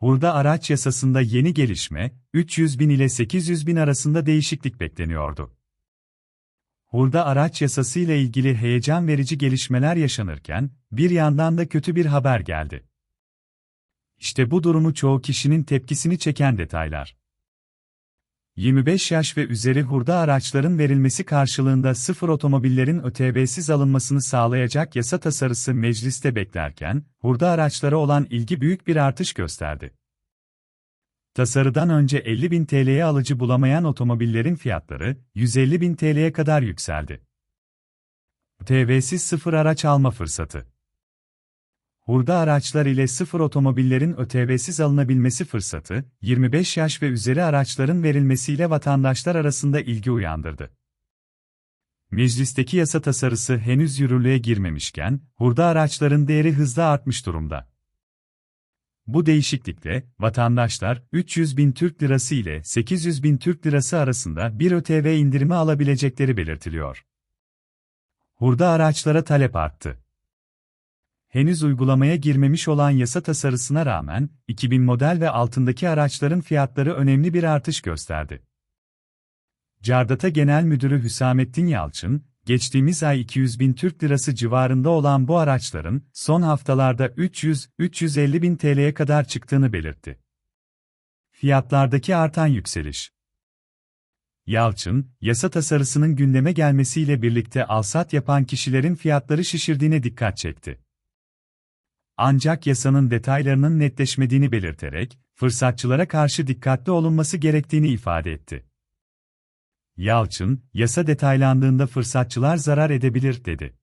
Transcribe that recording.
Hurda araç yasasında yeni gelişme, 300 bin ile 800 bin arasında değişiklik bekleniyordu. Hurda araç yasası ile ilgili heyecan verici gelişmeler yaşanırken, bir yandan da kötü bir haber geldi. İşte bu durumu çoğu kişinin tepkisini çeken detaylar. 25 yaş ve üzeri hurda araçların verilmesi karşılığında sıfır otomobillerin ÖTV'siz alınmasını sağlayacak yasa tasarısı mecliste beklerken, hurda araçlara olan ilgi büyük bir artış gösterdi. Tasarıdan önce 50 bin TL'ye alıcı bulamayan otomobillerin fiyatları 150 bin TL'ye kadar yükseldi. ÖTV'siz sıfır araç alma fırsatı Hurda araçlar ile sıfır otomobillerin ÖTV'siz alınabilmesi fırsatı, 25 yaş ve üzeri araçların verilmesiyle vatandaşlar arasında ilgi uyandırdı. Meclisteki yasa tasarısı henüz yürürlüğe girmemişken, hurda araçların değeri hızla artmış durumda. Bu değişiklikle, vatandaşlar 300 bin Türk Lirası ile 800 bin Türk Lirası arasında bir ÖTV indirimi alabilecekleri belirtiliyor. Hurda araçlara talep arttı henüz uygulamaya girmemiş olan yasa tasarısına rağmen, 2000 model ve altındaki araçların fiyatları önemli bir artış gösterdi. Cardata Genel Müdürü Hüsamettin Yalçın, geçtiğimiz ay 200 bin Türk Lirası civarında olan bu araçların, son haftalarda 300-350 bin TL'ye kadar çıktığını belirtti. Fiyatlardaki artan yükseliş. Yalçın, yasa tasarısının gündeme gelmesiyle birlikte alsat yapan kişilerin fiyatları şişirdiğine dikkat çekti. Ancak yasanın detaylarının netleşmediğini belirterek, fırsatçılara karşı dikkatli olunması gerektiğini ifade etti. Yalçın, yasa detaylandığında fırsatçılar zarar edebilir dedi.